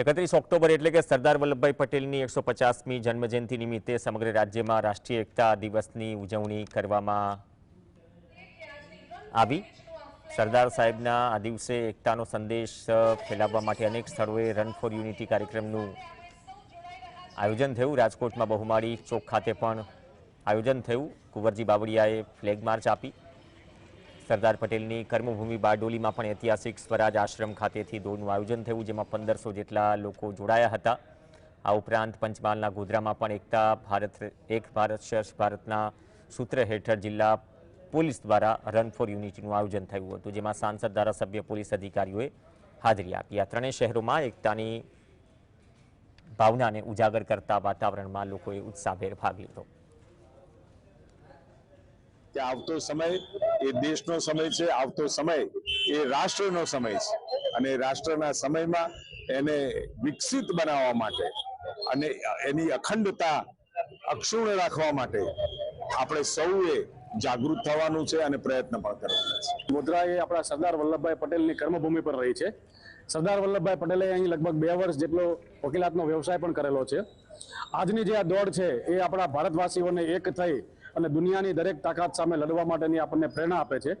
એકત્રીસ ઓક્ટોબર એટલે કે સરદાર વલ્લભભાઈ પટેલની એકસો પચાસમી જન્મજયંતિ નિમિત્તે સમગ્ર રાજ્યમાં રાષ્ટ્રીય એકતા દિવસની ઉજવણી કરવામાં આવી. સરદાર સાહેબના આ દિવસે એકતાનો સંદેશ ફેલાવવા માટે અનેક સ્થળોએ રન ફોર યુનિટી કાર્યક્રમનું આયોજન થયું. રાજકોટમાં બહુમાળી ચોક ખાતે પણ આયોજન થયું. કુંવરજી બાવળિયાએ ફ્લેગ માર્ચ આપી. સરદાર પટેલની કર્મભૂમિ બારડોલીમાં પણ ઐતિહાસિક સ્વરાજ આશ્રમ ખાતેથી દોડનું આયોજન થયું જેમાં પંદરસો જેટલા લોકો જોડાયા હતા આ ઉપરાંત પંચમહાલના ગોધરામાં પણ એકતા ભારત એક ભારત શ્રેષ્ઠ ભારતના સૂત્ર હેઠળ જિલ્લા પોલીસ દ્વારા રન ફોર યુનિટીનું આયોજન થયું હતું જેમાં સાંસદ ધારાસભ્ય પોલીસ અધિકારીઓએ હાજરી આપી આ ત્રણેય શહેરોમાં એકતાની ભાવનાને ઉજાગર કરતા વાતાવરણમાં લોકોએ ઉત્સાહભેર ભાગ લીધો કે આવતો સમય એ દેશનો સમય છે, આવતો સમય એ રાષ્ટ્રનો સમય છે. અને રાષ્ટ્રના સમયમાં એને વિકસિત બનાવવા માટે અને એની અખંડતા અક્ષુણ રાખવા માટે આપણે સૌએ જાગૃત થવાનું છે અને પ્રયત્ન પણ કરવાનો છે. મુદ્રા એ આપણા સરદાર વલ્લભભાઈ પટેલની કર્મભૂમિ પર રહી છે. સરદાર વલ્લભભાઈ પટેલે અહીં લગભગ બે વર્ષ જેટલો વકીલાતનો વ્યવસાય પણ કરેલો છે. આજની જે આ દોડ છે, એ આપણા ભારતવાસીઓને એક થઈ અને દુનિયાની દરેક તાકાત સામે લડવા માટેની આપણને પ્રેરણા આપે છે.